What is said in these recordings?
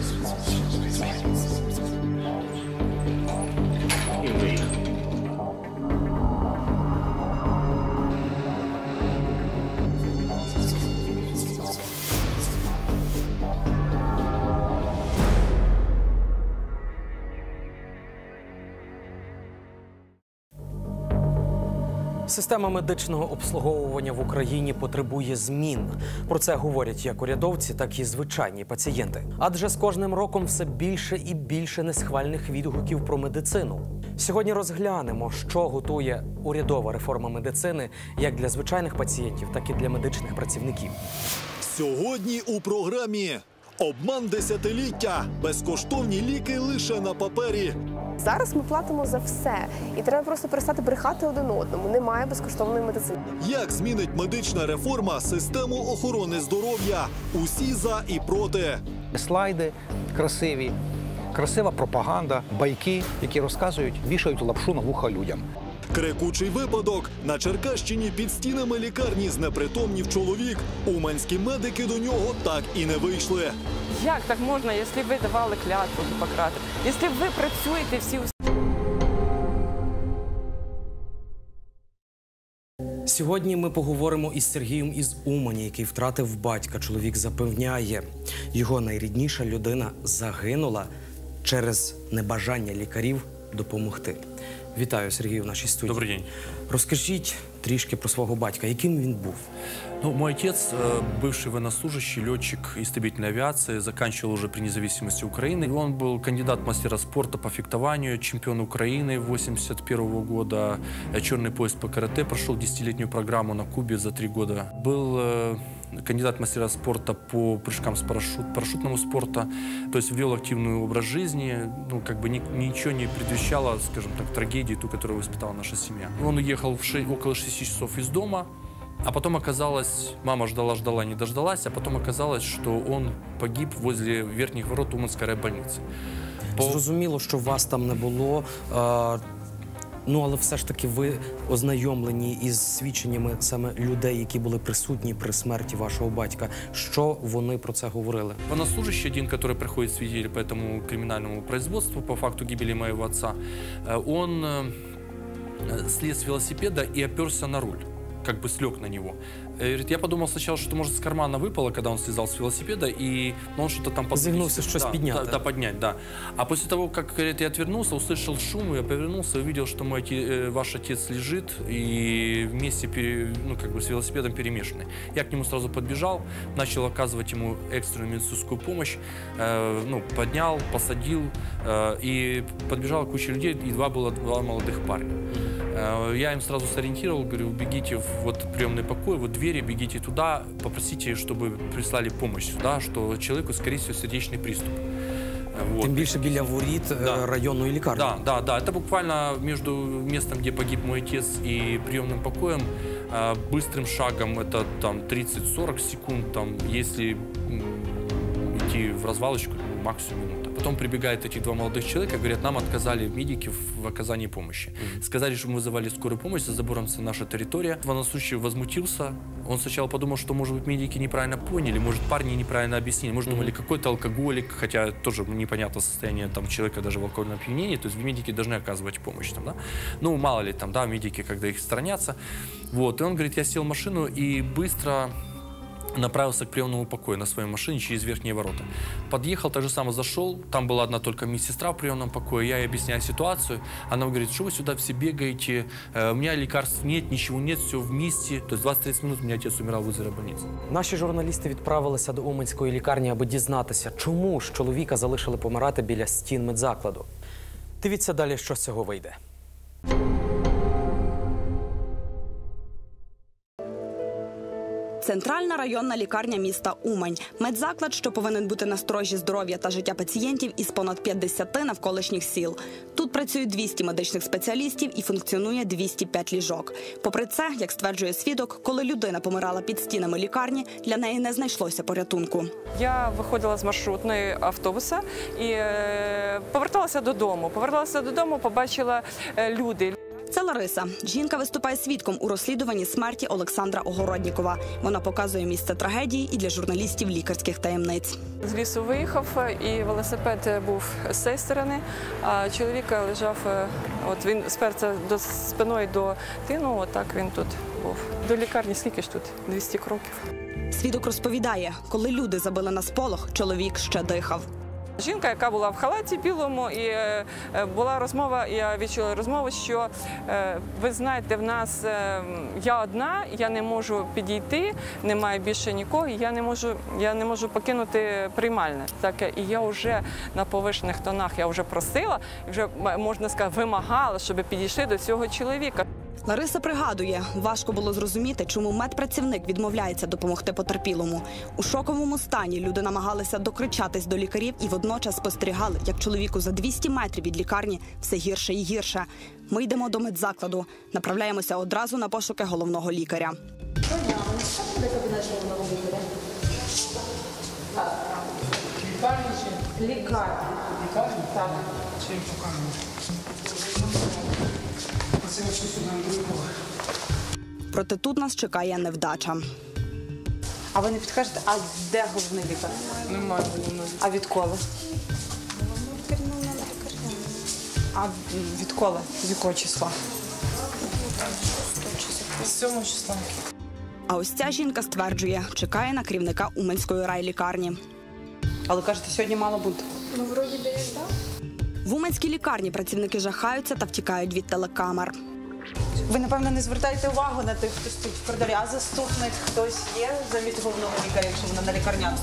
Space, small, space, Система медичного обслуговування в Україні потребує змін. Про це говорять як урядовці, так і звичайні пацієнти. Адже з кожним роком все більше і більше несхвальних відгуків про медицину. Сьогодні розглянемо, що готує урядова реформа медицини як для звичайних пацієнтів, так і для медичних працівників. Сьогодні у програмі обман десятиліття, безкоштовні ліки лише на папері. Зараз ми платимо за все, і треба просто перестати брехати один одному. Немає безкоштовної медицини. Як змінить медична реформа систему охорони здоров'я? Усі за і проти. слайди красиві, красива пропаганда, байки, які розказують, вішають лапшу на вуха людям. Крикучий випадок на Черкащині під стінами лікарні знепритомнів чоловік. Уманські медики до нього так і не вийшли. Як так можна, якщо ви давали клятву Гіппократа? Якщо ви працюєте всі Сьогодні ми поговоримо із Сергієм із Умані, який втратив батька. Чоловік запевняє, його найрідніша людина загинула через небажання лікарів допомогти. Вітаю Сергію в нашій студії. Добрый день. Розкажіть трішки про свого батька, яким він був. Ну, мой отец, э, бывший военнослужащий, летчик истребительной авиации, заканчивал уже при независимости Украины. И Он был кандидат в мастера спорта по фехтованию, чемпион Украины 81 года, э, черный пояс по карате, прошел 10-летнюю программу на Кубе за три года. Был э, кандидат в мастера спорта по прыжкам с парашют, парашютному спорту, то есть вел активный образ жизни, ну, как бы ни- ничего не предвещало, скажем так, трагедии, ту, которую воспитала наша семья. Он уехал в шесть- около 6 часов из дома, а потом оказалось, мама ждала-ждала, не дождалась, а потом оказалось, что он погиб возле верхних ворот Уманской райбольницы. По- Зрозуміло, що вас там не було. Е, ну, але все ж таки ви ознайомлені із свідченнями саме людей, які були присутні при смерті вашого батька. Що вони про це говорили? Военнослужащий один, который приходит свидетель по этому криминальному производству по факту гибели моего отца, э, он э, слез с велосипеда и оперся на руль Как бы слег на него. Э, Говорит, я подумал сначала, что может с кармана выпало, когда он слезал с велосипеда, и ну, он что-то там... Загнулся, что-то да, поднять, Да, да. поднять, да. А после того, как, говорит, я отвернулся, услышал шум, я повернулся, увидел, что мой, оте- э, ваш отец лежит, и вместе, пере- ну, как бы с велосипедом перемешаны. Я к нему сразу подбежал, начал оказывать ему экстренную медицинскую помощь, э, ну, поднял, посадил, э, и подбежала куча людей, едва было два молодых парня. Э, Я им сразу сориентировал, говорю, бегите в вот приемный покой, вот двери, бегите туда, попросите, чтобы прислали помощь сюда, что человеку, скорее всего, сердечный приступ. Э, Вот. Тим більше біля воріт е, Да. районної лікарні. Да, да, да. Это буквально между местом, где погиб мой отец, и приемным покоем. Э, Быстрым шагом это там 30-40 секунд, там, если м, идти в развалочку, ну, максимум минута. Потом прибегают эти два молодых человека, говорят, нам отказали медики в, оказании помощи. Сказали, что мы вызывали скорую помощь, за забором наша территория. Военнослужащий возмутился. Он сначала подумал, что, может быть, медики неправильно поняли, может, парни неправильно объяснили, может, думали, какой-то алкоголик, хотя тоже непонятно состояние там, человека даже в алкогольном опьянении, то есть медики должны оказывать помощь. Там, да? Ну, мало ли, там, да, медики, когда их сторонятся. Вот, и он говорит, я сел в машину и быстро направился к приемному покою на своей машине через верхние ворота. Подъехал, так же самое зашел, там была одна только медсестра в приемном покое, я ей объясняю ситуацию, она говорит, что вы сюда все бегаете, Э, у меня лекарств нет, ничего нет, все вместе. То есть 20-30 минут у меня отец умирал возле больницы. Наші журналісти відправилися до Уманської лікарні, аби дізнатися, чому ж чоловіка залишили помирати біля стін медзакладу. Дивіться далі, що з цього вийде. Центральна районна лікарня міста Умань. Медзаклад, що повинен бути на сторожі здоров'я та життя пацієнтів із понад 50 навколишніх сіл. Тут працює 200 медичних спеціалістів і функціонує 205 ліжок. Попри це, як стверджує свідок, коли людина помирала під стінами лікарні, для неї не знайшлося порятунку. Я виходила з маршрутної автобуса і е, поверталася додому. Поверталася додому, побачила е, люди. Це Лариса. Жінка виступає свідком у розслідуванні смерті Олександра Огороднікова. Вона показує місце трагедії і для журналістів лікарських таємниць. З лісу виїхав, і велосипед був з цієї сторони, а чоловік лежав, е, от він сперся до спиною до тину, отак він тут був. До лікарні скільки ж тут? 200 кроків. Свідок розповідає, коли люди забили на сполох, чоловік ще дихав. Жінка, яка була в халаті білому, і е, е, була розмова. Я відчула розмову, що е, ви знаєте, в нас я одна, я не можу підійти, немає більше нікого. Я не можу, я не можу покинути приймальне. Так і я вже на повишених тонах я вже просила, вже можна сказати, вимагала, щоб підійшли до цього чоловіка. Лариса пригадує, важко було зрозуміти, чому медпрацівник відмовляється допомогти потерпілому. У шоковому стані люди намагалися докричатись до лікарів і водночас спостерігали, як чоловіку за 200 метрів від лікарні все гірше і гірше. Ми йдемо до медзакладу, направляємося одразу на пошуки головного лікаря. Проте тут нас чекає невдача. А ви не підкажете, а де головний лікар? Немає головного. А відколи? А відколи? З якого числа? З 7 числа. А ось ця жінка стверджує, чекає на керівника Уманської райлікарні. Але кажете, сьогодні мало бути. Ну, вроді би, так. В Уманській лікарні працівники жахаються та втікають від телекамер. Ви, напевно, не звертаєте увагу на тих, хто стоїть в коридорі, а заступник хтось є замість головного лікаря, якщо вона на лікарняному?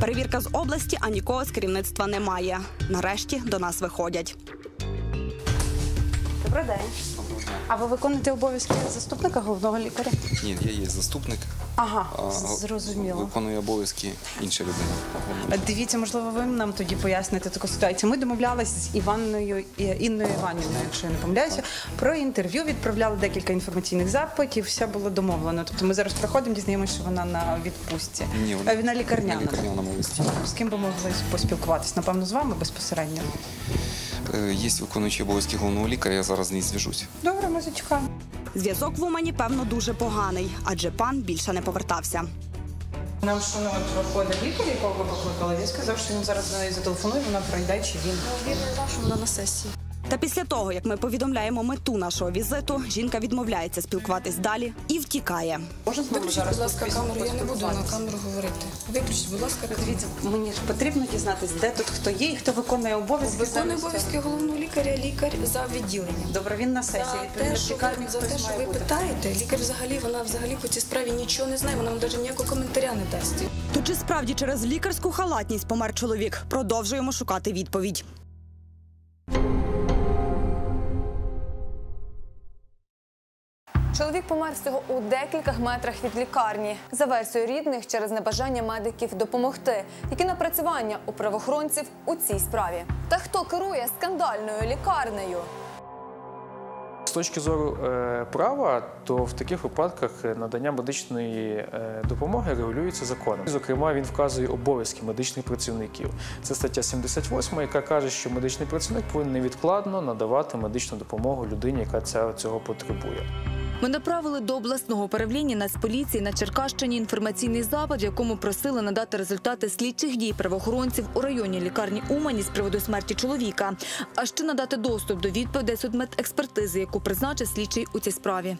Перевірка з області, а нікого з керівництва немає. Нарешті до нас виходять. Добрий день. А ви виконуєте обов'язки заступника головного лікаря? Ні, я є заступник. Ага, а зрозуміло. Виконую обов'язки інша людина. Дивіться, можливо, ви нам тоді поясните таку ситуацію. Ми домовлялися з Іванною Інною Іванівною, якщо я не помиляюся, про інтерв'ю. Відправляли декілька інформаційних запитів. Все було домовлено. Тобто ми зараз приходимо, дізнаємося, що вона на відпустці. Ні, вона Е, на лікарняному. Листі. З ким би могли поспілкуватися? Напевно, з вами безпосередньо. Е, Є виконуючий обов'язки головного лікаря, я зараз з ній зв'яжусь. Добре, ми зачекаємо. Зв'язок в Умані, певно, дуже поганий, адже пан більше не повертався. Нам що проходить лікар, якого викликали. він сказав, що він зараз до неї зателефонує, вона пройде чи він. Та після того, як ми повідомляємо мету нашого візиту, жінка відмовляється спілкуватись далі і втікає. Можна з Виключіть, будь ласка, камеру. Я не буду на камеру говорити. Виключіть, будь ласка. Дивіться, мені ж потрібно дізнатись, де тут хто є і хто виконує обов'язки. Виконує обов'язки головного лікаря, лікар за відділенням. Добре, він на сесії. За те, що ви, за те, що ви питаєте, лікар взагалі вона взагалі по цій справі нічого не знає. Вона вам навіть ніякого коментаря не дасть. То чи справді через лікарську халатність помер чоловік? Продовжуємо шукати відповідь. Чоловік помер всього у декількох метрах від лікарні. За версією рідних, через небажання медиків допомогти. Які напрацювання у правоохоронців у цій справі? Та хто керує скандальною лікарнею? З точки зору е, права, то в таких випадках е, надання медичної е, допомоги регулюється законом. Зокрема, він вказує обов'язки медичних працівників. Це стаття 78, яка каже, що медичний працівник повинен невідкладно надавати медичну допомогу людині, яка цього потребує. Ми направили до обласного управління Нацполіції на Черкащині інформаційний запит, в якому просили надати результати слідчих дій правоохоронців у районі лікарні Умані з приводу смерті чоловіка, а ще надати доступ до відповідей судмедекспертизи, яку призначить слідчий у цій справі.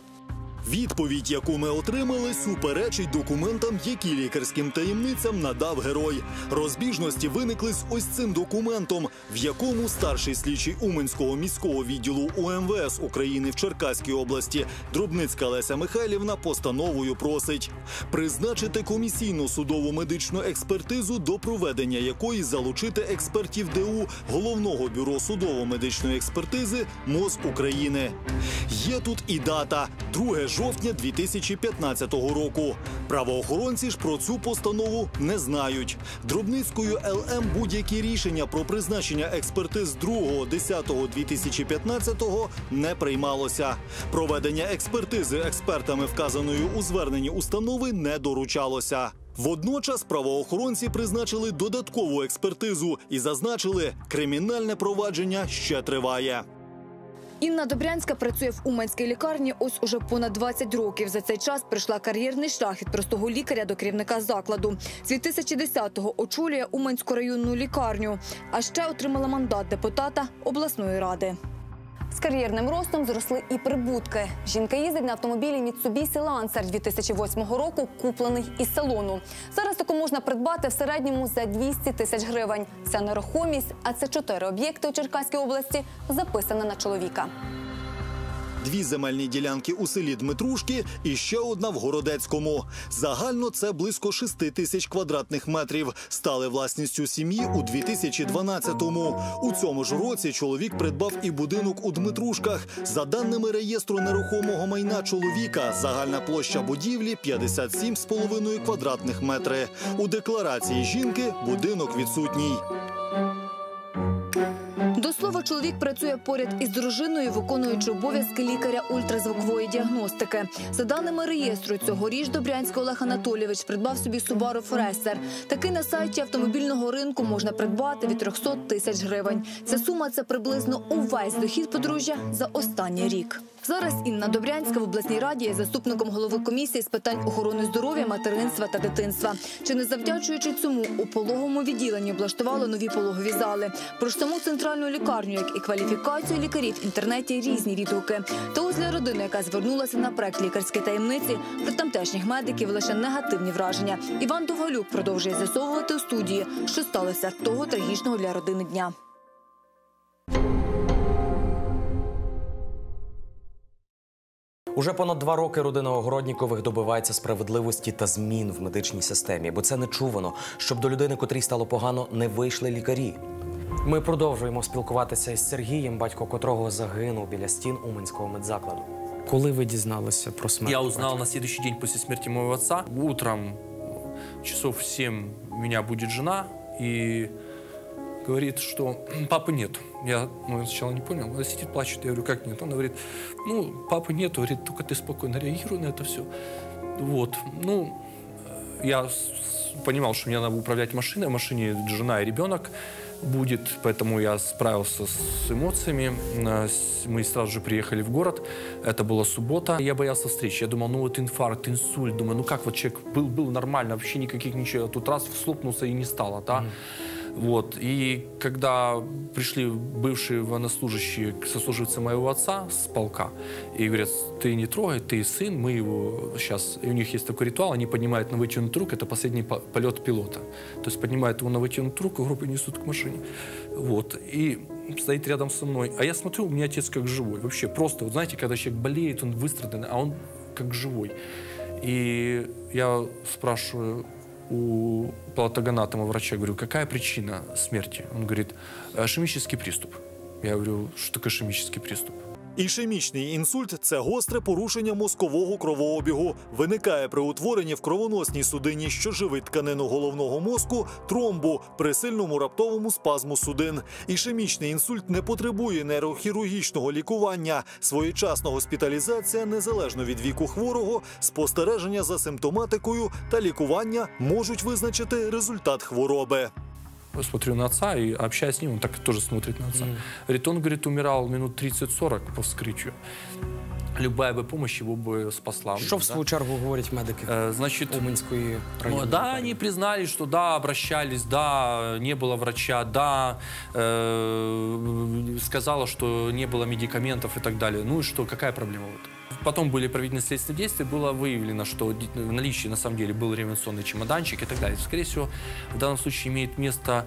Відповідь, яку ми отримали, суперечить документам, які лікарським таємницям надав герой. Розбіжності виникли з ось цим документом, в якому старший слідчий Уменського міського відділу УМВС України в Черкаській області Дробницька Леся Михайлівна постановою просить призначити комісійну судову медичну експертизу, до проведення якої залучити експертів ДУ головного бюро судово-медичної експертизи МОЗ України. Є тут і дата 2 жовтня 2015 року. Правоохоронці ж про цю постанову не знають. Дробницькою ЛМ будь-які рішення про призначення експертиз 2.10.2015 не приймалося. Проведення експертизи експертами, вказаною у зверненні установи, не доручалося. Водночас правоохоронці призначили додаткову експертизу і зазначили, кримінальне провадження ще триває. Інна Добрянська працює в Уманській лікарні ось уже понад 20 років. За цей час пройшла кар'єрний шлях від простого лікаря до керівника закладу. З 2010-го очолює Уманську районну лікарню, а ще отримала мандат депутата обласної ради. З кар'єрним ростом зросли і прибутки. Жінка їздить на автомобілі Mitsubishi Lancer 2008 року, куплений із салону. Зараз таку можна придбати в середньому за 200 тисяч гривень. Ця нерухомість, а це чотири об'єкти у Черкаській області, записана на чоловіка. Дві земельні ділянки у селі Дмитрушки і ще одна в Городецькому. Загально це близько 6 тисяч квадратних метрів. Стали власністю сім'ї у 2012-му. У цьому ж році чоловік придбав і будинок у Дмитрушках. За даними реєстру нерухомого майна чоловіка, загальна площа будівлі 57,5 квадратних метри. У декларації жінки будинок відсутній. До слова, чоловік працює поряд із дружиною, виконуючи обов'язки лікаря ультразвукової діагностики. За даними реєстру, цьогоріч Добрянський Олег Анатолійович придбав собі Subaru Forester. Такий на сайті автомобільного ринку можна придбати від 300 тисяч гривень. Ця сума це приблизно увесь дохід подружжя за останній рік. Зараз Інна Добрянська в обласній раді є заступником голови комісії з питань охорони здоров'я, материнства та дитинства. Чи не завдячуючи цьому у пологовому відділенні облаштували нові пологові зали? Про саму центральну лікарню, як і кваліфікацію лікарів в інтернеті різні відгуки. Та ось для родини, яка звернулася на проект лікарські таємниці, про тамтешніх медиків лише негативні враження. Іван Довгалюк продовжує з'ясовувати у студії, що сталося того трагічного для родини дня. Уже понад два роки родина Огороднікових добивається справедливості та змін в медичній системі, бо це нечувано, щоб до людини, котрій стало погано, не вийшли лікарі. Ми продовжуємо спілкуватися із Сергієм, батько котрого загинув біля стін Уманського медзакладу. Коли ви дізналися про смерть? Я узнал на следующий день после смерти моего отца. Утром часов в 7 у меня будет жена и говорит, что папы нет. Я ну, сначала не понял, она сидит, плачет. Я говорю, как нет? Она говорит, ну, папы нет. Говорит, только ты спокойно реагируй на это все. Вот, ну, я с- понимал, что мне надо управлять машиной. В машине жена и ребенок будет, поэтому я справился с эмоциями. Э, Мы сразу же приехали в город. Это была суббота. Я боялся встречи. Я думал, ну вот инфаркт, инсульт. Думаю, ну как вот человек был, был нормально, вообще никаких ничего. А Тут раз слопнулся и не стало, да? Вот. И когда пришли бывшие военнослужащие, сослуживцы моего отца с полка, и говорят, ты не трогай, ты сын, мы его сейчас... И у них есть такой ритуал, они поднимают на вытянутую руку, это последний по- полет пилота. То есть поднимают его на вытянутую руку, группу несут к машине. Вот. И стоит рядом со мной. А я смотрю, у меня отец как живой. Вообще просто, вот знаете, когда человек болеет, он выстраданный, а он как живой. И я спрашиваю у патологоанатома врача, говорю, какая причина смерти? Он говорит, шемический приступ. Я говорю, что такое шемический приступ? Ішемічний інсульт це гостре порушення мозкового кровообігу. Виникає при утворенні в кровоносній судині, що живить тканину головного мозку, тромбу при сильному раптовому спазму судин. Ішемічний інсульт не потребує нейрохірургічного лікування. Своєчасна госпіталізація, незалежно від віку хворого, спостереження за симптоматикою та лікування можуть визначити результат хвороби. Я смотрю на отца и общаясь с ним, он так тоже смотрит на отца. Говорит, он, говорит, умирал минут 30-40 по вскрытию. Любая бы помощь его бы спасла. Що в свою чергу говорять медики значит, Уманської Ну, районної да, лікарні? они признали, что да, обращались, да, не было врача, да, э, сказала, что не было медикаментов и так далее. Ну и что, какая проблема в этом? Потом были проведены следственные действия, было выявлено, что ди- в наличии на самом деле был революционный чемоданчик и так далее. Скорее всего, в данном случае имеет место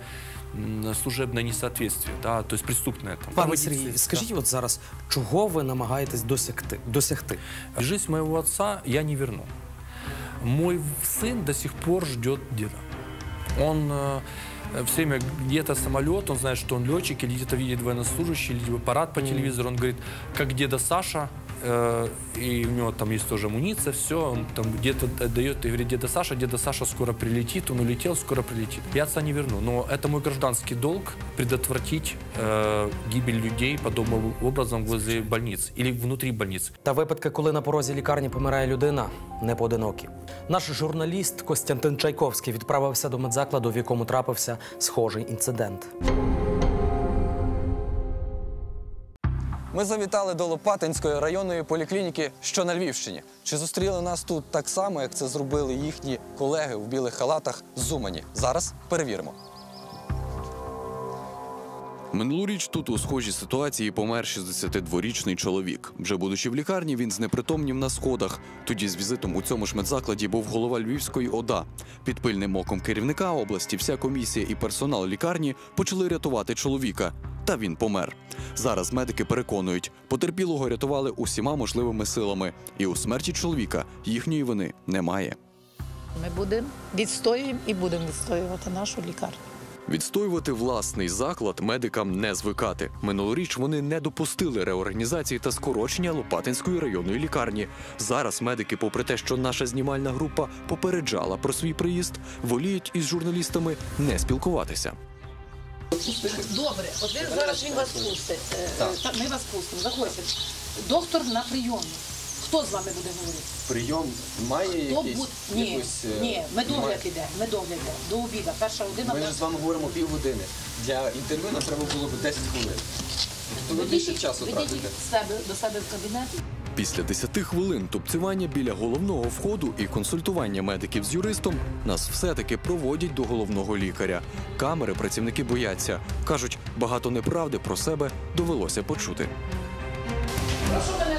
м, служебное несоответствие, да, то есть преступное. Там. Пане Проводиться- Сергій, скажіть от зараз, чого ви намагаєтесь досягти? досягти? Жизнь моего отца я не верну. Мой сын до сих пор ждет деда. Он э, все время где-то самолет, он знает, что он летчик, или где-то видит военнослужащий, или парад по телевизору. Он говорит, как деда Саша, э, и у него там есть тоже амуниция, все, он там где-то дает и говорит, деда Саша, деда Саша скоро прилетит, он улетел, скоро прилетит. Я отца не верну, но это мой гражданский долг предотвратить э, гибель людей подобным образом возле больниц или внутри больниц. Та випадки, коли на порозі лікарні помирає людина, не поодинокі. Наш журналіст Костянтин Чайковський відправився до медзакладу, в якому трапився схожий інцидент. Ми завітали до Лопатинської районної поліклініки, що на Львівщині. Чи зустріли нас тут так само, як це зробили їхні колеги в білих халатах з Умані? Зараз перевіримо. Минулоріч тут у схожій ситуації помер 62-річний чоловік. Вже будучи в лікарні, він знепритомнів на сходах. Тоді з візитом у цьому ж медзакладі був голова Львівської ОДА. Під пильним оком керівника області вся комісія і персонал лікарні почали рятувати чоловіка. Та він помер. Зараз медики переконують, потерпілого рятували усіма можливими силами, і у смерті чоловіка їхньої вини немає. Ми будемо відстоюємо і будемо відстоювати нашу лікарню. Відстоювати власний заклад медикам не звикати. Минулоріч вони не допустили реорганізації та скорочення Лопатинської районної лікарні. Зараз медики, попри те, що наша знімальна група попереджала про свій приїзд, воліють із журналістами не спілкуватися. Добре, от зараз він вас пустить. Е, Ми вас пустимо. Заходьте. Доктор на прийомі. Хто з вами буде говорити? Прийом має Хто буде? Ні, ні, медогляд іде, медогляд іде. До обіду. Перша година. Ми ж з вами говоримо півгодини. Для інтерв'ю нам треба було б 10 хвилин. То ви більше часу Ведіть тратите. їх з себе, до себе в кабінет. Після 10 хвилин тупцювання біля головного входу і консультування медиків з юристом нас все-таки проводять до головного лікаря. Камери працівники бояться. кажуть, багато неправди про себе довелося почути. Прошу мене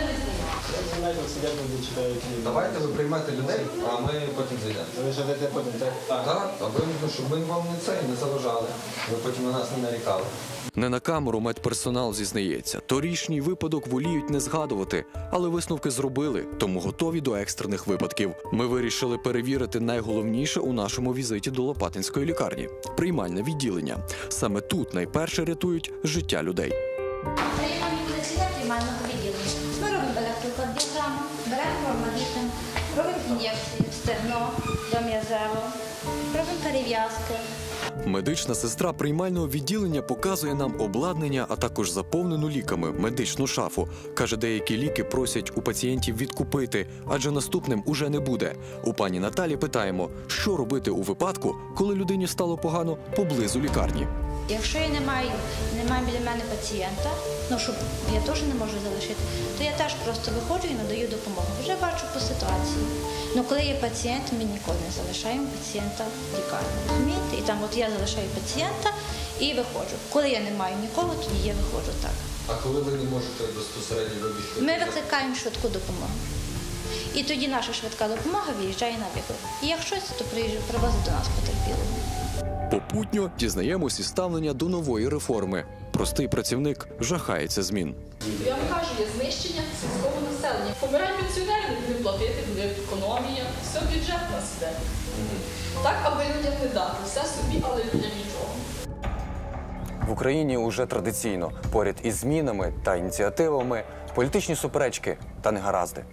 не Давайте ви приймете людей, а ми потім зайдемо. Ви живете потім, так? Так, аби ну, щоб ми вам не це не заважали. Ви потім на нас не нарікали. Не на камеру медперсонал зізнається. Торішній випадок воліють не згадувати, але висновки зробили, тому готові до екстрених випадків. Ми вирішили перевірити найголовніше у нашому візиті до Лопатинської лікарні приймальне відділення. Саме тут найперше рятують життя людей. Приймаємо Медична сестра приймального відділення показує нам обладнання, а також заповнену ліками медичну шафу. Каже, деякі ліки просять у пацієнтів відкупити, адже наступним уже не буде. У пані Наталі питаємо, що робити у випадку, коли людині стало погано поблизу лікарні. Якщо я не маю, немає біля мене пацієнта, ну щоб я теж не можу залишити, то я теж просто виходжу і надаю допомогу. Вже бачу по ситуації. Ну коли є пацієнт, ми ніколи не залишаємо пацієнта в лікарні. Там от я залишаю пацієнта і виходжу. Коли я не маю нікого, тоді я виходжу так. А коли ви не можете безпосередньо вибігти? Ми викликаємо швидку допомогу. І тоді наша швидка допомога виїжджає на виклик. І якщо щось, то приїжджає, привозить до нас потерпілого. Попутньо дізнаємось і ставлення до нової реформи. Простий працівник жахається змін. Я вам кажу, є знищення сільського населення. Помирають пенсіонери, не будемо платити, буде економія. Все бюджет нас іде. Так, аби людям не дати. Все собі, але людям нічого. В Україні уже традиційно поряд із змінами та ініціативами політичні суперечки та негаразди.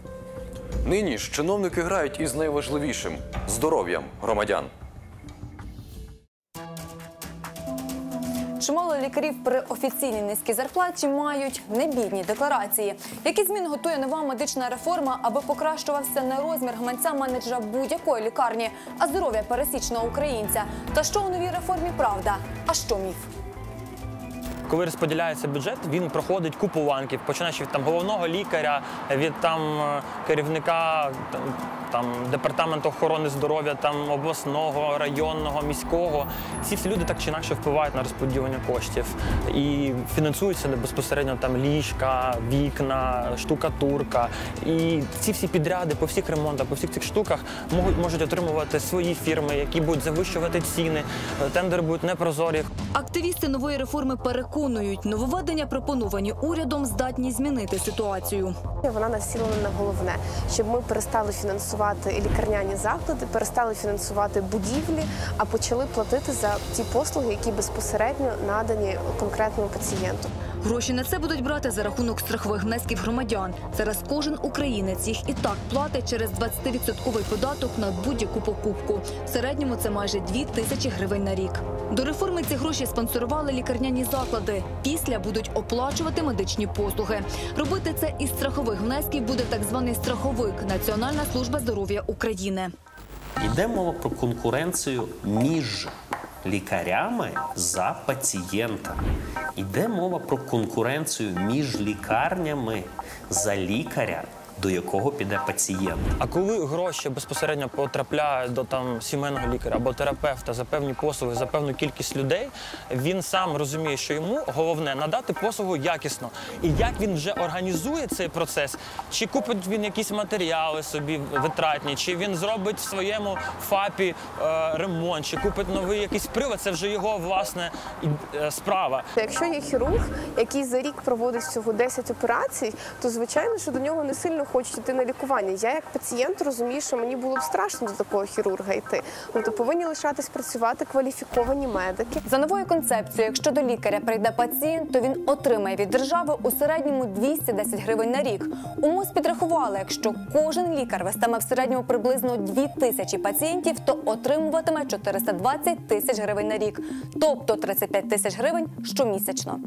Нині ж чиновники грають із найважливішим здоров'ям громадян. Чимало лікарів при офіційній низькій зарплаті мають небідні декларації. Які змін готує нова медична реформа, аби покращувався не розмір гаманця менеджера будь-якої лікарні, а здоров'я пересічного українця? Та що у новій реформі правда? А що міф? Коли розподіляється бюджет, він проходить купу ланків, починаючи від там головного лікаря, від там е, керівника там, там департаменту охорони здоров'я, там обласного, районного, міського. Ці всі люди так чи інакше впливають на розподілення коштів і фінансуються безпосередньо там ліжка, вікна, штукатурка. І ці всі підряди по всіх ремонтах, по всіх цих штуках можуть можуть отримувати свої фірми, які будуть завищувати ціни. Тендери будуть непрозорі. Активісти нової реформи переконують, нововведення, пропоновані урядом, здатні змінити ситуацію. Вона націлена на головне, щоб ми перестали фінансувати лікарняні заклади, перестали фінансувати будівлі, а почали платити за ті послуги, які безпосередньо надані конкретному пацієнту. Гроші на це будуть брати за рахунок страхових внесків громадян. Зараз кожен українець їх і так платить через 20-відсотковий податок на будь-яку покупку. В середньому це майже 2 тисячі гривень на рік. До реформи ці гроші спонсорували лікарняні заклади. Після будуть оплачувати медичні послуги. Робити це із страхових внесків буде так званий страховик Національна служба здоров'я України. Йде мова про конкуренцію між лікарями за пацієнтами. Іде мова про конкуренцію між лікарнями за лікаря, до якого піде пацієнт. А коли гроші безпосередньо потрапляють до там сімейного лікаря або терапевта за певні послуги, за певну кількість людей, він сам розуміє, що йому головне надати послугу якісно. І як він вже організує цей процес, чи купить він якісь матеріали собі витратні, чи він зробить в своєму ФАПі е, ремонт, чи купить новий якийсь привод, це вже його власне е, справа. Якщо є хірург, який за рік проводить всього 10 операцій, то звичайно, що до нього не сильно хочуть йти на лікування. Я як пацієнт розумію, що мені було б страшно до такого хірурга йти. Тобто повинні лишатись працювати кваліфіковані медики. За новою концепцією, якщо до лікаря прийде пацієнт, то він отримає від держави у середньому 210 гривень на рік. У МОЗ підрахували, якщо кожен лікар вестиме в середньому приблизно 2 тисячі пацієнтів, то отримуватиме 420 тисяч гривень на рік, тобто 35 тисяч гривень щомісячно.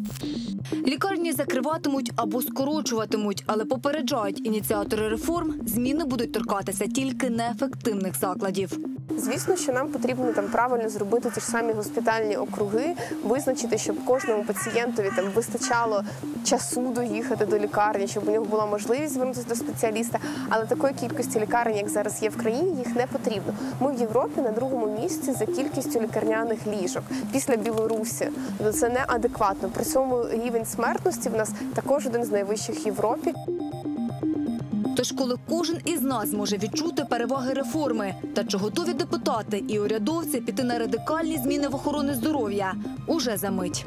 Лікарні закриватимуть або скорочуватимуть, але попереджають ініціатори реформ, зміни будуть торкатися тільки неефективних закладів. Звісно, що нам потрібно там правильно зробити ті ж самі госпітальні округи, визначити, щоб кожному пацієнтові там вистачало часу доїхати до лікарні, щоб у нього була можливість звернутися до спеціаліста. Але такої кількості лікарень, як зараз є в країні, їх не потрібно. Ми в Європі на другому місці за кількістю лікарняних ліжок після Білорусі. Це неадекватно. При цьому рівень смертності в нас також один з найвищих в Європі. Тож, коли кожен із нас може відчути переваги реформи, та чи готові депутати і урядовці піти на радикальні зміни в охорони здоров'я, уже за мить.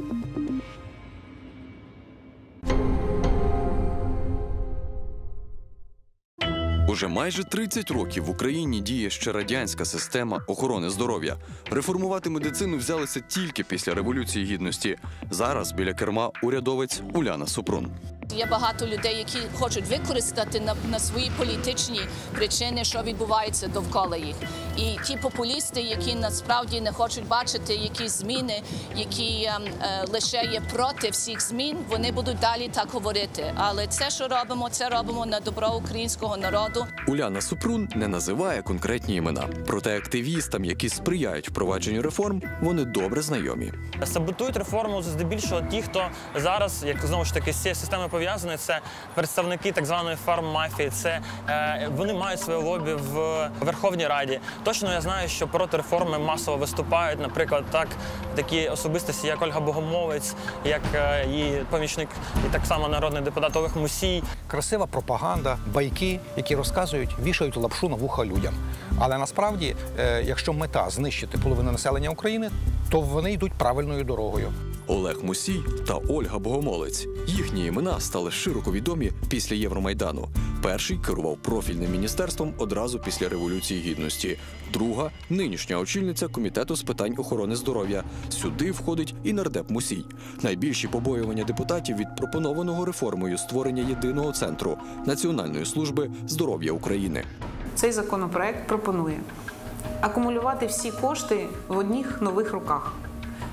Уже майже 30 років в Україні діє ще радянська система охорони здоров'я. Реформувати медицину взялися тільки після революції гідності. Зараз біля керма урядовець Уляна Супрун. Є багато людей, які хочуть використати на, на свої політичні причини, що відбувається довкола їх. І ті популісти, які насправді не хочуть бачити якісь зміни, які ем, е, лише є проти всіх змін, вони будуть далі так говорити. Але це, що робимо, це робимо на добро українського народу. Уляна Супрун не називає конкретні імена, проте активістам, які сприяють впровадженню реформ, вони добре знайомі. Саботують реформу здебільшого ті, хто зараз, як знову ж таки, з цією системою пов'язаний, це представники так званої фарммафії. Це е, вони мають своє лобі в Верховній Раді. Точно я знаю, що проти реформи масово виступають, наприклад, так такі особистості, як Ольга Богомолець, як е, її помічник, і так само народний депутат Олег Мусій. Красива пропаганда, байки, які розказують, вішають лапшу на вуха людям. Але насправді, е, якщо мета знищити половину населення України, то вони йдуть правильною дорогою. Олег Мусій та Ольга Богомолець. Їхні імена стали широко відомі після Євромайдану. Перший керував профільним міністерством одразу після Революції Гідності. Друга нинішня очільниця комітету з питань охорони здоров'я. Сюди входить і нардеп Мусій. Найбільші побоювання депутатів від пропонованого реформою створення єдиного центру Національної служби здоров'я України. Цей законопроект пропонує акумулювати всі кошти в одних нових руках.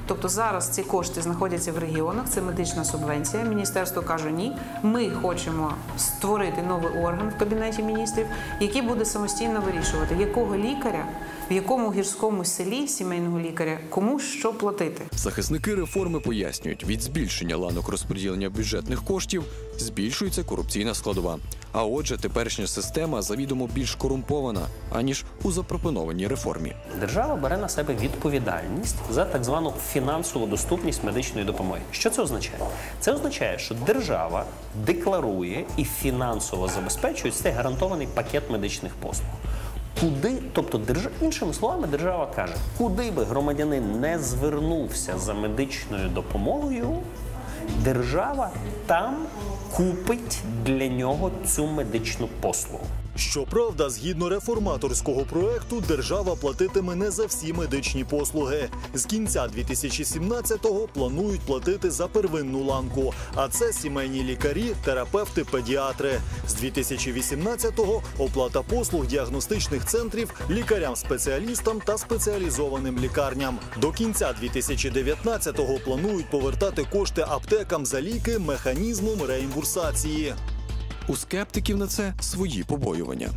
Тобто зараз ці кошти знаходяться в регіонах, це медична субвенція. Міністерство каже ні. Ми хочемо створити новий орган в кабінеті міністрів, який буде самостійно вирішувати, якого лікаря, в якому гірському селі сімейного лікаря, кому що платити. Захисники реформи пояснюють, від збільшення ланок розподілення бюджетних коштів збільшується корупційна складова. А отже, теперішня система завідомо більш корумпована аніж у запропонованій реформі. Держава бере на себе відповідальність за так звану фінансову доступність медичної допомоги. Що це означає? Це означає, що держава декларує і фінансово забезпечує цей гарантований пакет медичних послуг. Куди, тобто держа... іншими словами, держава каже, куди би громадянин не звернувся за медичною допомогою, держава там купить для нього цю медичну послугу. Щоправда, згідно реформаторського проекту, держава платитиме не за всі медичні послуги. З кінця 2017-го планують платити за первинну ланку, а це сімейні лікарі, терапевти, педіатри. З 2018-го оплата послуг діагностичних центрів лікарям-спеціалістам та спеціалізованим лікарням. До кінця 2019-го планують повертати кошти аптекам за ліки механізмом реімбурсації. У скептиків на це свої побоювання.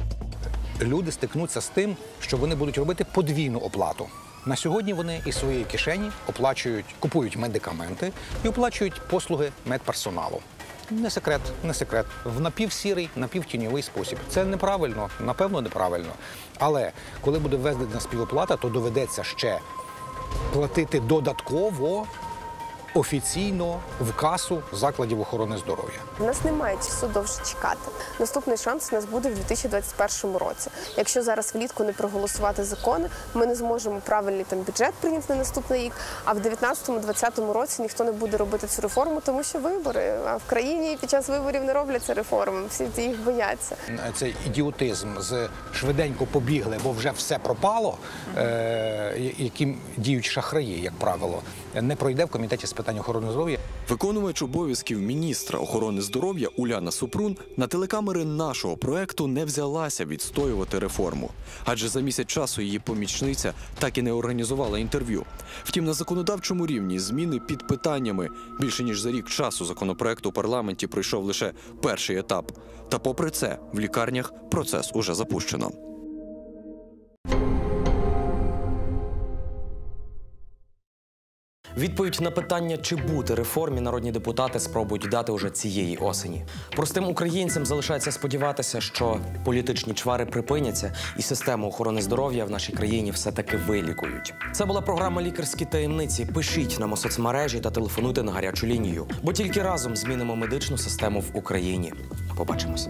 Люди стикнуться з тим, що вони будуть робити подвійну оплату. На сьогодні вони із своєї кишені оплачують, купують медикаменти і оплачують послуги медперсоналу. Не секрет, не секрет. В напівсірий, напівтіньовий спосіб. Це неправильно, напевно, неправильно. Але коли буде введена співоплата, то доведеться ще платити додатково офіційно в касу закладів охорони здоров'я. У нас немає часу довше чекати. Наступний шанс у нас буде в 2021 році. Якщо зараз влітку не проголосувати закони, ми не зможемо правильний там бюджет прийняти на наступний рік. А в 2019-2020 році ніхто не буде робити цю реформу, тому що вибори. А в країні під час виборів не робляться реформи. Всі їх бояться. Цей ідіотизм з швиденько побігли, бо вже все пропало, е, яким діють шахраї, як правило, не пройде в комітеті з питань охорони здоров'я. Виконувач обов'язків міністра охорони здоров'я Уляна Супрун на телекамери нашого проекту не взялася відстоювати реформу, адже за місяць часу її помічниця так і не організувала інтерв'ю. Втім, на законодавчому рівні зміни під питаннями більше ніж за рік часу законопроекту у парламенті пройшов лише перший етап. Та, попри це, в лікарнях процес уже запущено. Відповідь на питання, чи бути реформі, народні депутати спробують дати уже цієї осені. Простим українцям залишається сподіватися, що політичні чвари припиняться, і систему охорони здоров'я в нашій країні все таки вилікують. Це була програма Лікарські таємниці. Пишіть нам у соцмережі та телефонуйте на гарячу лінію, бо тільки разом змінимо медичну систему в Україні. Побачимось.